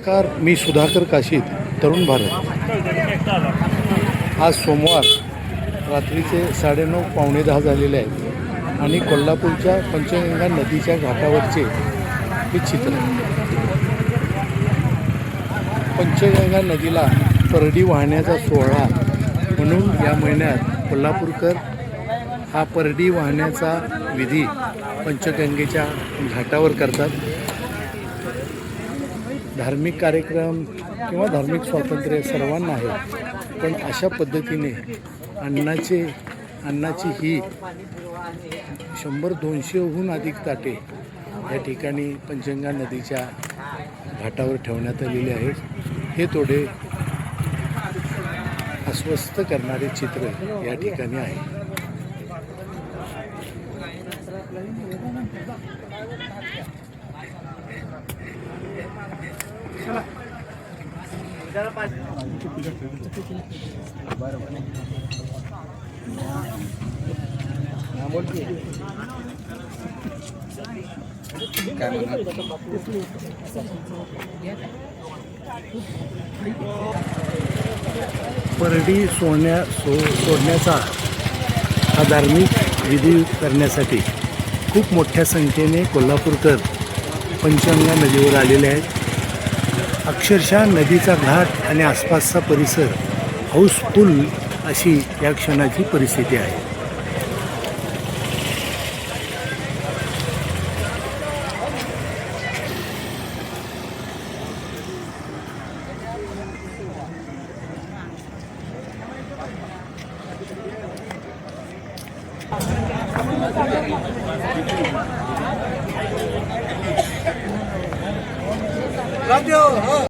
नमस्कार मी सुधाकर काशीद तरुण भारत. आज सोमवार रात्रीचे साडेनऊ पावणे दहा झालेले आहेत. आणि कोल्हापूरच्या पंचगंगा नदीच्या घाटावरचे हे चित्र. पंचगंगा नदीला परडी वाहण्याचा सोहळा म्हणून या महिन्यात कोल्हापूरकर हा परडी वाहण्याचा विधी पंचगंगेच्या घाटावर करतात. धार्मिक कार्यक्रम किंवा धार्मिक स्वातंत्र्य सर्वांना आहे. पण अशा पद्धतीने अन्नाचे अन्नाची ही शंभर दोनशेहून अधिक ताटे या ठिकाणी पंचगंगा नदीच्या घाटावर ठेवण्यात आलेले आहेत. हे थोडे अस्वस्थ करणारे चित्र या ठिकाणी आहे. परडी सोडण्या सो सोडण्याचा हा धार्मिक विधी करण्यासाठी खूप मोठ्या संख्येने कोल्हापूरकर पंचगंगा नदीवर आलेले आहेत. अक्षरशः नदीचा घाट आणि आसपासचा परिसर हाऊसफुल अशी या क्षणाची परिस्थिती आहे. Radio.